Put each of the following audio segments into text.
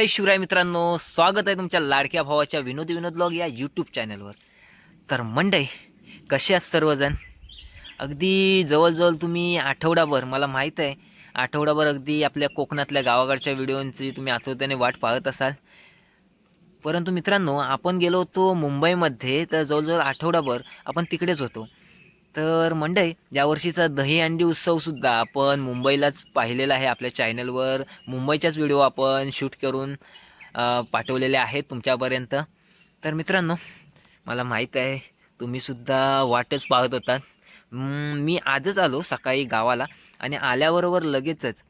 जय शिवराय मित्रांनो स्वागत आहे तुमच्या लाडक्या भावाच्या विनोदी विनोद ब्लॉग या यूट्यूब चॅनलवर तर मंडई कसे आहात सर्वजण? अगदी जवळजवळ तुम्ही आठवडाभर मला माहीत आहे आठवडाभर अगदी आपल्या कोकणातल्या गावाकडच्या व्हिडिओंची तुम्ही आतुरतेने वाट पाहत असाल. परंतु मित्रांनो आपण गेलो होतो मुंबईमध्ये तर जवळजवळ आठवडाभर आपण तिकडेच होतो. तर मंडई यावर्षीचा दही अंडी उत्सवसुद्धा आपण मुंबईलाच पाहिलेला आहे आपल्या चॅनलवर मुंबईच्याच व्हिडिओ आपण शूट करून पाठवलेले आहेत तुमच्यापर्यंत. तर मित्रांनो मला माहीत आहे तुम्हीसुद्धा वाटच पाहत होतात. मी आजच आलो सकाळी गावाला आणि आल्याबरोबर लगेचच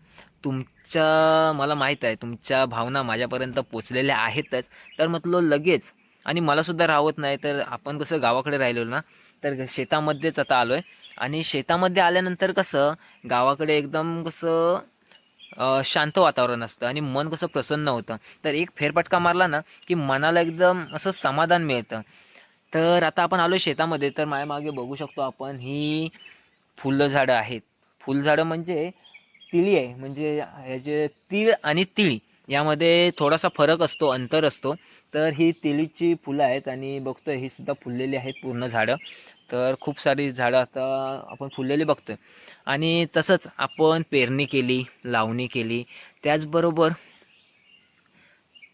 तुमच्या मला माहीत आहे तुमच्या भावना माझ्यापर्यंत पोचलेल्या आहेतच. तर म्हटलं लगेच आणि मलासुद्धा राहत नाही तर आपण कसं गावाकडे राहिलो ना तर शेतामध्येच आता आलो आहे आणि शेतामध्ये आल्यानंतर कसं गावाकडे एकदम कसं शांत वातावरण असतं आणि मन कसं प्रसन्न होतं. तर एक फेरफटका मारला ना की मनाला एकदम असं समाधान मिळतं. तर आता आपण आलो शेतामध्ये तर माझ्या मागे बघू शकतो आपण ही फुलं झाडं आहेत. फुलझाडं म्हणजे तिळी आहे म्हणजे ह्याचे तीळ आणि तिळी. यामध्ये थोडासा फरक असतो अंतर असतो. तर ही तेलीची फुलं आहेत आणि बघतोय ही सुद्धा फुललेली आहेत पूर्ण झाडं. तर खूप सारी झाडं आता आपण फुललेली बघतोय. आणि तसंच आपण पेरणी केली लावणी केली. त्याचबरोबर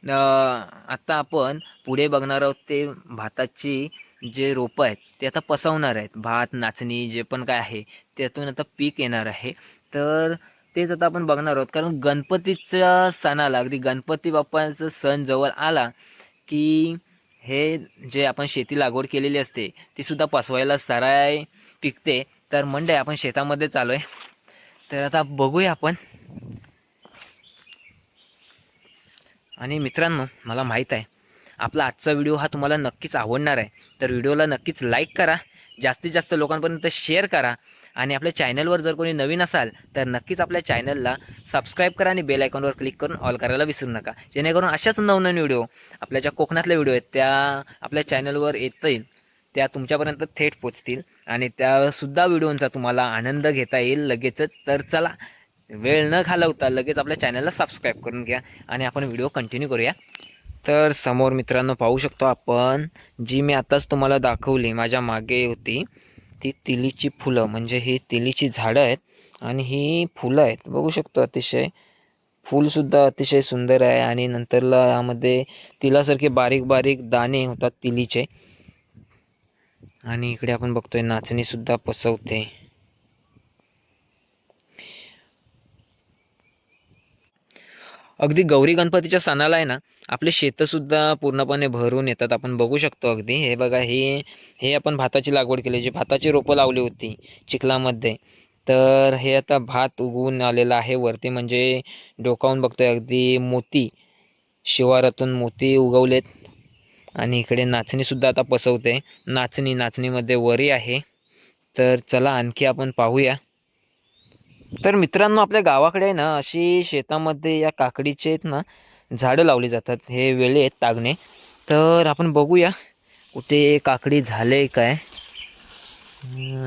आत्ता आता आपण पुढे बघणार आहोत ते भाताची जे रोपं आहेत ते आता पसवणार आहेत. भात नाचणी जे पण काय आहे त्यातून आता पीक येणार आहे. तर तेच आता आपण बघणार आहोत. कारण गणपतीच्या सणाला अगदी गणपती बाप्पाचा सण जवळ आला की हे जे आपण शेती लागवड केलेली असते ती सुद्धा पसवायला सराय पिकते. तर मंडई आपण शेतामध्ये चालू आहे तर आता बघूया आपण. आणि मित्रांनो मला माहीत आहे आपला आजचा व्हिडिओ हा तुम्हाला नक्कीच आवडणार आहे. तर व्हिडिओला नक्कीच लाईक करा जास्तीत जास्त लोकांपर्यंत शेअर करा. आणि आपल्या चॅनलवर जर कोणी नवीन असाल तर नक्कीच आपल्या चॅनलला सबस्क्राईब करा आणि बेल आयकॉनवर क्लिक करून ऑल करायला विसरू नका. जेणेकरून अशाच नवनवीन व्हिडिओ आपल्या ज्या कोकणातल्या व्हिडिओ आहेत त्या आपल्या चॅनलवर येतील त्या तुमच्यापर्यंत थेट पोचतील आणि त्यासुद्धा व्हिडिओंचा तुम्हाला आनंद घेता येईल लगेचच. तर चला वेळ न घालवता लगेच आपल्या चॅनलला सबस्क्राईब करून घ्या आणि आपण व्हिडिओ कंटिन्यू करूया. तर समोर मित्रांनो पाहू शकतो आपण जी मी आताच तुम्हाला दाखवली माझ्या मागे होती. ती तिलीची फुलं म्हणजे ही तिलीची झाडं आहेत आणि ही फुलं आहेत. बघू शकतो अतिशय. फूलसुद्धा अतिशय सुंदर आहे आणि नंतरला यामध्ये तिलासारखे बारीक बारीक दाणे होतात तिलीचे. आणि इकडे आपण बघतोय नाचणीसुद्धा पसवते. अगदी गौरी गणपतीच्या सणाला आहे ना आपले शेतंसुद्धा पूर्णपणे भरून येतात. आपण बघू शकतो अगदी. हे बघा हे हे आपण भाताची लागवड केली. जी भाताची रोपं लावली होती चिखलामध्ये तर हे आता भात उगवून आलेलं आहे. वरती म्हणजे डोकावून बघतोय अगदी मोती शिवारातून मोती उगवलेत. आणि इकडे नाचणीसुद्धा आता पसवते. नाचणी नाचणीमध्ये वरी आहे. तर चला आणखी आपण पाहूया. तर मित्रांनो आपल्या गावाकडे आहे ना अशी शेतामध्ये या काकडीचे आहेत ना झाडं लावली जातात. हे वेळे आहेत तागणे. तर आपण बघूया कुठे काकडी झाले काय.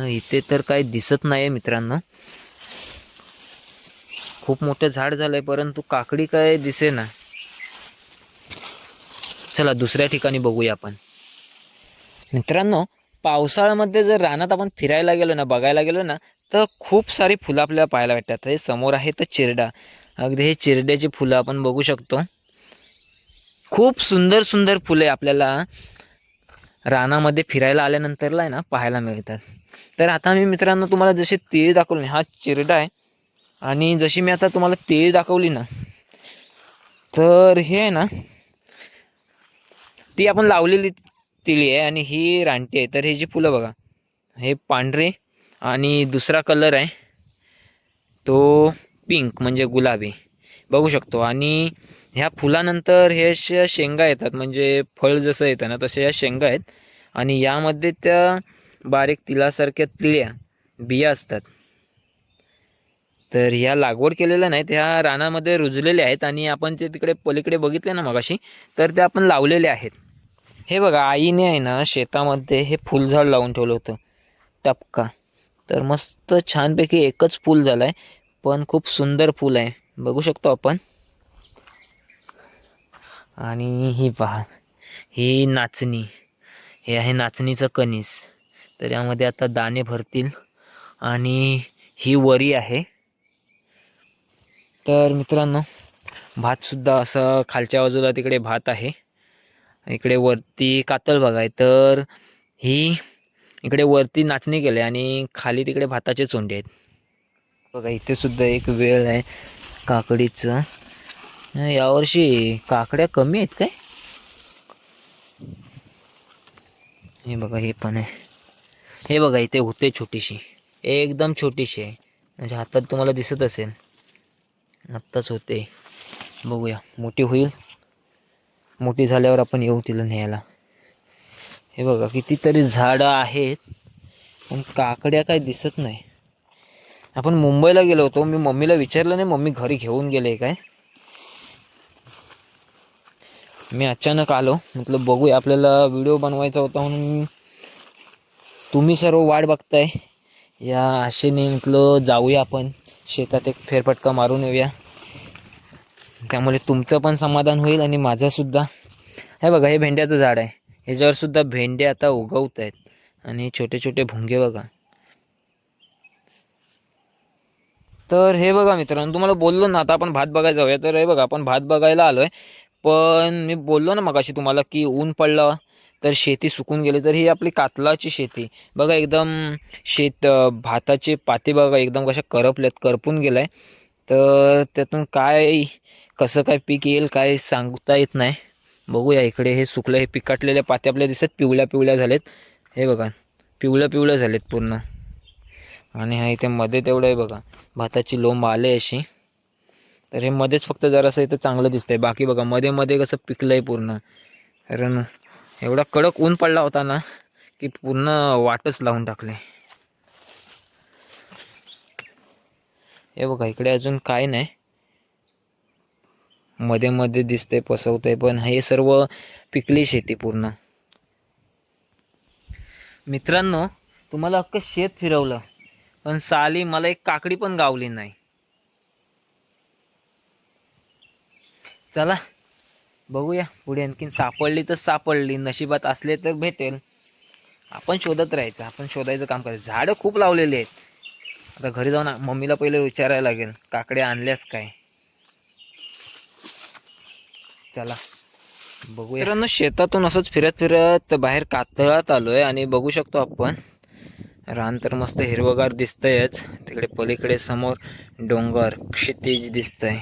इथे तर काय दिसत नाही आहे मित्रांनो. खूप मोठं झाड झालंय परंतु काकडी काय दिसे ना चला दुसऱ्या ठिकाणी बघूया आपण. मित्रांनो पावसाळ्यामध्ये जर रानात आपण फिरायला गेलो ना बघायला गेलो ना तर खूप सारी फुलं आपल्याला पाहायला भेटतात. हे समोर आहे तर चिरडा. अगदी हे चिरड्याची फुलं आपण बघू शकतो. खूप सुंदर सुंदर फुले आपल्याला रानामध्ये फिरायला आल्यानंतरला आहे ना पाहायला मिळतात. तर आता मी मित्रांनो तुम्हाला जसे तिळ दाखवले हा चिरडा आहे. आणि जशी मी आता तुम्हाला तिळ दाखवली ना तर हे आहे ना ती आपण लावलेली तिळी आहे आणि ही रानटी आहे. तर हे जी फुलं बघा हे पांढरे आणि दुसरा कलर आहे तो पिंक म्हणजे गुलाबी. बघू शकतो. आणि ह्या फुलानंतर हे अशा शेंगा येतात म्हणजे फळ जसं येतं ना तसे या शेंगा आहेत. आणि यामध्ये त्या बारीक तिलासारख्या तिळ्या बिया असतात. तर ह्या लागवड केलेल्या नाहीत ह्या रानामध्ये रुजलेल्या आहेत. आणि आपण ते तिकडे पलीकडे बघितले ना मगाशी तर ते आपण लावलेले आहेत. हे बघा आईने आहे ना शेतामध्ये हे फुलझाड लावून ठेवलं होतं. टपका. तर मस्त छानपैकी एकच फूल झालं आहे पण खूप सुंदर फूल आहे. बघू शकतो आपण. आणि ही पहा ही नाचणी. हे आहे नाचणीचं कणीस. तर यामध्ये आता दाणे भरतील. आणि ही वरी आहे. तर मित्रांनो भातसुद्धा असं खालच्या बाजूला तिकडे भात आहे. इकडे वरती कातल बघाय तर ही इकडे वरती नाचणी केली आणि खाली तिकडे भाताचे चोंडे आहेत. बघा इथे सुद्धा एक वेळ आहे काकडीचं. यावर्षी काकड्या कमी आहेत काय? हे बघा हे पण आहे. हे बघा इथे होते छोटीशी. एकदम छोटीशी आहे. म्हणजे हातात तुम्हाला दिसत असेल. आत्ताच होते. बघूया मोठी होईल? मोठी झाल्यावर आपण येऊ तिला न्यायला. हे बघा कितीतरी झाडं आहेत पण काकड्या काय दिसत नाही. आपण मुंबईला गेलो होतो मी मम्मीला विचारलं नाही मम्मी घरी घेऊन गेले काय? मी अचानक आलो म्हटलं बघूया आपल्याला व्हिडिओ बनवायचा होता म्हणून तुम्ही सर्व वाट बघताय. या आशेने म्हटलं जाऊया आपण शेतात एक फेरफटका मारून येऊया. त्यामुळे तुमचं पण समाधान होईल आणि माझंसुद्धा हे बघा हे भेंड्याचं झाड आहे. ह्याच्यावरसुद्धा भेंडे आता उगवत आहेत. आणि छोटे छोटे भुंगे बघा. तर हे बघा मित्रांनो तुम्हाला बोललो ना आता आपण भात बघायला जाऊया. तर हे बघा आपण भात बघायला आलो आहे पण मी बोललो ना मगाशी तुम्हाला की ऊन पडलं तर शेती सुकून गेली. तर ही आपली कातलाची शेती. बघा एकदम शेत भाताचे पाते बघा एकदम कशा करपल्यात करपून गेलाय. तर त्यातून काय कसं काय पीक येईल काय सांगता येत नाही. बघूया इकडे हे सुकलं हे पिकाटलेल्या पात्या आपल्या दिसत पिवळ्या पिवळ्या झालेत. हे बघा पिवळ्या पिवळ्या झालेत पूर्ण. आणि हा इथे मध्ये तेवढं आहे बघा भाताची लोंब आले अशी. तर हे मध्येच फक्त जरासं इथं चांगलं दिसतंय. बाकी बघा मध्ये मध्ये कसं पिकलंय पूर्ण. कारण एवढा कडक ऊन पडला होता ना की पूर्ण वाटच लावून टाकले. हे बघा इकडे अजून काय नाही. मध्ये मध्ये दिसते पसवतंय पण हे सर्व पिकली शेती पूर्ण. मित्रांनो तुम्हाला अख्खं शेत फिरवलं पण साली मला एक काकडी पण गावली नाही. चला बघूया पुढे आणखीन सापडली तर सापडली नशिबात असले तर भेटेल. आपण शोधत राहायचं आपण शोधायचं काम करायचं. झाडं खूप लावलेली आहेत. आता घरी जाऊन मम्मीला पहिले विचारायला लागेल काकडे आणल्यास काय? चला बघूया. मित्रांनो शेतातून असंच फिरत फिरत बाहेर कातळात आलोय आणि बघू शकतो आपण रान तर मस्त हिरवगार दिसतंयच. तिकडे पलीकडे समोर डोंगर क्षितिज दिसतंय.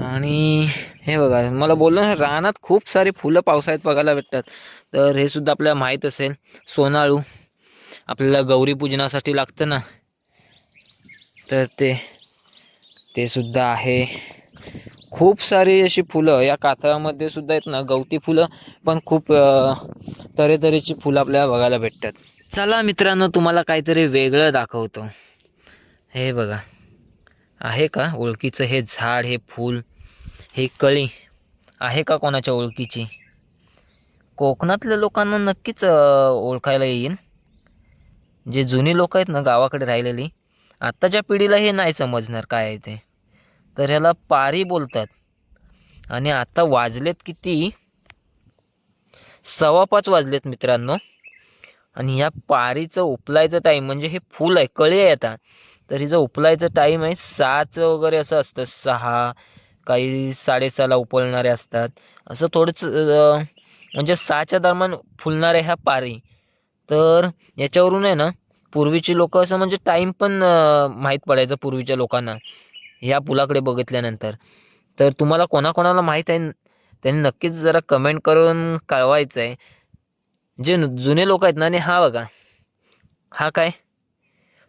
आणि हे बघा मला बोललो ना रानात खूप सारे फुलं पावसाळ्यात बघायला भेटतात. तर हे सुद्धा आपल्याला माहीत असेल सोनाळू. आपल्याला गौरी पूजनासाठी लागतं ना. तर ते ते सुद्धा आहे. खूप सारी अशी फुलं या कातळामध्ये सुद्धा आहेत ना गवती फुलं पण खूप तऱ्हेतऱ्हेची फुलं आपल्याला बघायला भेटतात. चला मित्रांनो तुम्हाला काहीतरी वेगळं दाखवतो. हे बघा. आहे का ओळखीचं हे झाड हे फूल हे कळी? आहे का कोणाच्या ओळखीची? कोकणातल्या लोकांना नक्कीच ओळखायला येईल. जे जुनी लोक आहेत ना गावाकडे राहिलेली आत्ताच्या पिढीला हे नाही समजणार काय आहे ते. तर ह्याला पारी बोलतात. आणि आता वाजलेत किती? सव्वा पाच वाजलेत मित्रांनो. आणि ह्या पारीचं उपलायचं टाईम म्हणजे हे फुल आहे कळी आहे आता. तर हिचं उपलायचं टाईम आहे सहाचं वगैरे असं असतं सहा काही साडेसहाला उपलणारे असतात. असं थोडंच म्हणजे सहाच्या दरम्यान फुलणाऱ्या ह्या पारी. तर याच्यावरून आहे ना पूर्वीची लोक असं म्हणजे टाईम पण माहीत पडायचं पूर्वीच्या लोकांना. ह्या पुलाकडे बघितल्यानंतर. तर तुम्हाला कोणाकोणाला माहीत आहे? त्यांनी नक्कीच जरा कमेंट करून कळवायचं आहे जे जुने लोक आहेत ना आणि हा बघा. हा काय?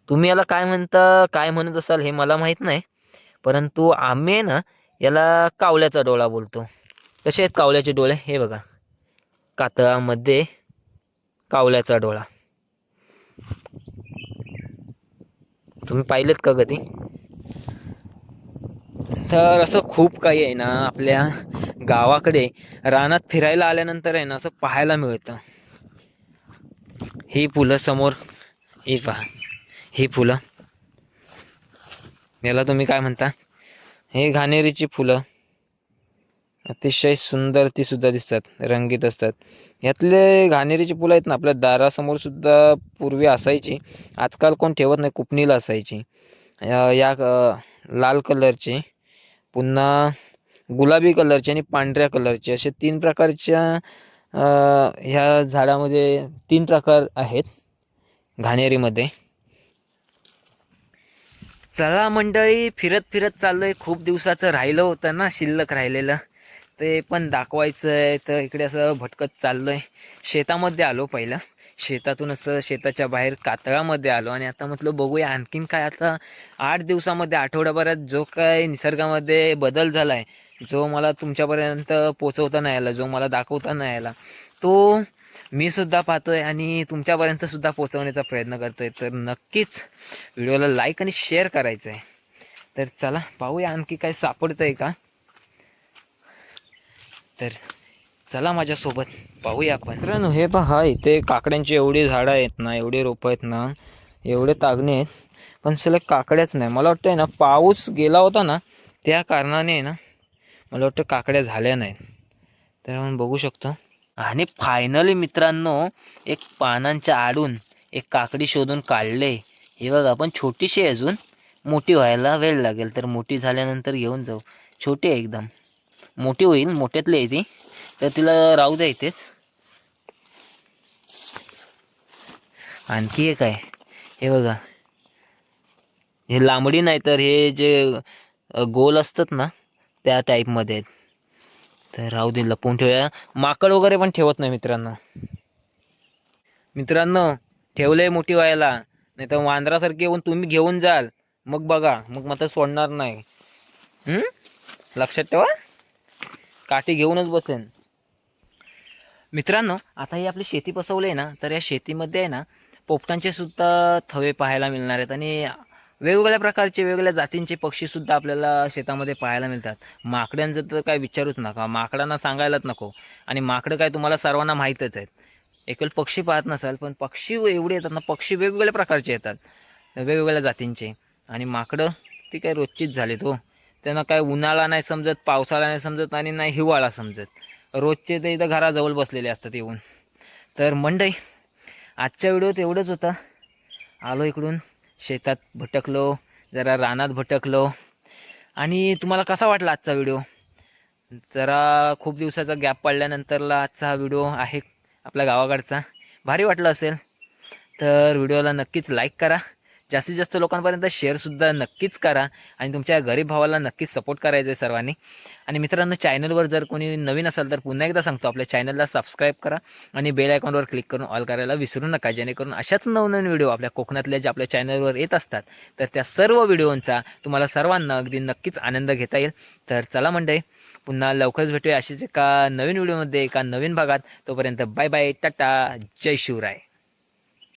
तुम्ही याला काय म्हणता काय म्हणत असाल हे मला माहीत नाही. परंतु आम्ही आहे ना याला कावल्याचा डोळा बोलतो. कसे आहेत कावल्याचे डोळे? हे बघा. कातळामध्ये कावल्याचा डोळा. तुम्ही पाहिलेत का कधी? तर असं खूप काही आहे ना आपल्या गावाकडे रानात फिरायला आल्यानंतर आहे ना असं पाहायला मिळतं. ही फुलं समोर ही पहा ही फुलं. याला तुम्ही काय म्हणता? हे घाणेरीची फुलं. अतिशय सुंदर ती सुद्धा दिसतात रंगीत असतात. ह्यातले घाणेरीची फुलं आहेत ना आपल्या दारासमोर सुद्धा पूर्वी असायची. आजकाल कोण ठेवत नाही कुपणीला असायची. या लाल कलरची पुन्हा गुलाबी कलरची आणि पांढऱ्या कलरची. असे तीन प्रकारच्या ह्या झाडामध्ये तीन प्रकार आहेत घाणेरीमध्ये. चला मंडळी फिरत फिरत चाललोय. खूप दिवसाचं राहिलं होतं ना शिल्लक राहिलेलं. ते पण दाखवायचं आहे तर इकडे असं भटकत चाललोय. शेतामध्ये आलो पहिलं. शेतातून असं शेताच्या बाहेर कातळामध्ये आलो आणि आता म्हटलं बघूया आणखीन काय आता आठ दिवसामध्ये आठवड्याभरात जो काय निसर्गामध्ये बदल झाला आहे जो मला तुमच्यापर्यंत पोचवता नाही आला जो मला दाखवता नाही आला तो मी सुद्धा पाहतोय आणि तुमच्यापर्यंत सुद्धा पोचवण्याचा प्रयत्न करतोय. तर नक्कीच व्हिडिओला लाईक आणि शेअर करायचं आहे तर चला पाहूया आणखी काय सापडतंय का? तर चला माझ्यासोबत पाहूया आपण. मित्रांनो हे पहा इथे काकड्यांची एवढी झाडं आहेत ना एवढी रोपं आहेत ना एवढे तागणे आहेत पण सलग काकड्याच नाही. मला वाटतं ना पाऊस गेला होता ना त्या कारणाने आहे ना मला वाटतं काकड्या झाल्या नाहीत. तर आपण बघू शकतो. आणि फायनली मित्रांनो एक पानांच्या आडून एक काकडी शोधून काढले. हे बघा पण छोटीशी अजून. मोठी व्हायला वेळ लागेल तर मोठी झाल्यानंतर घेऊन जाऊ. छोटी आहे एकदम. मोठी होईल मोठ्यातली आहे ती. तर तिला राहू द्या इथेच. आणखी एक आहे. हे बघा. हे लांबडी नाही तर हे जे गोल असतात ना त्या टाईपमध्ये आहेत. तर राहू दे लपवून ठेवूया. माकड वगैरे पण ठेवत नाही मित्रांनो. मित्रांनो ठेवलंय मोठी व्हायला. नाही तर वांद्रासारखे येऊन तुम्ही घेऊन जाल. मग बघा मग मात्र सोडणार नाही. हम्म? लक्षात ठेवा. काठी घेऊनच बसेन. मित्रांनो आता ही आपली शेती बसवली आहे ना तर या शेतीमध्ये आहे ना पोपटांचे सुद्धा थवे पाहायला मिळणार आहेत आणि वेगवेगळ्या प्रकारचे वेगवेगळ्या जातींचे पक्षीसुद्धा आपल्याला शेतामध्ये पाहायला मिळतात. माकड्यांचं तर काय विचारूच नका माकडांना सांगायलाच नको. आणि माकडं काय तुम्हाला सर्वांना माहीतच आहेत. एकल पक्षी पाहत नसाल पण पक्षी एवढे येतात ना पक्षी वेगवेगळ्या प्रकारचे येतात वेगवेगळ्या जातींचे. आणि माकडं ती काय रोजचीच झालीत हो. त्यांना काय उन्हाळा नाही समजत पावसाळा नाही समजत आणि नाही हिवाळा समजत. रोजचे ते इथं घराजवळ बसलेले असतात येऊन. तर मंडई आजच्या व्हिडिओत एवढंच होतं. आलो इकडून शेतात भटकलो जरा रानात भटकलो. आणि तुम्हाला कसा वाटला आजचा व्हिडिओ? जरा खूप दिवसाचा गॅप पडल्यानंतरला आजचा हा व्हिडिओ आहे आपल्या गावाकडचा. भारी वाटलं असेल तर व्हिडिओला नक्कीच लाईक करा. जास्तीत जास्त लोकांपर्यंत शेअरसुद्धा नक्कीच करा आणि तुमच्या गरीब भावाला नक्कीच सपोर्ट करायचं आहे सर्वांनी. आणि मित्रांनो चॅनलवर जर कोणी नवीन असाल तर पुन्हा एकदा सांगतो आपल्या चॅनलला सबस्क्राईब करा आणि बेल आयकॉनवर क्लिक करून ऑल करायला विसरू नका. जेणेकरून अशाच नवनवीन व्हिडिओ आपल्या कोकणातल्या ज्या आपल्या चॅनलवर येत असतात तर त्या सर्व व्हिडिओंचा तुम्हाला सर्वांना अगदी नक्कीच आनंद घेता येईल. तर चला मंडळी पुन्हा लवकरच भेटूया अशीच एका नवीन व्हिडिओमध्ये एका नवीन भागात. तोपर्यंत बाय बाय टाटा जय शिवराय.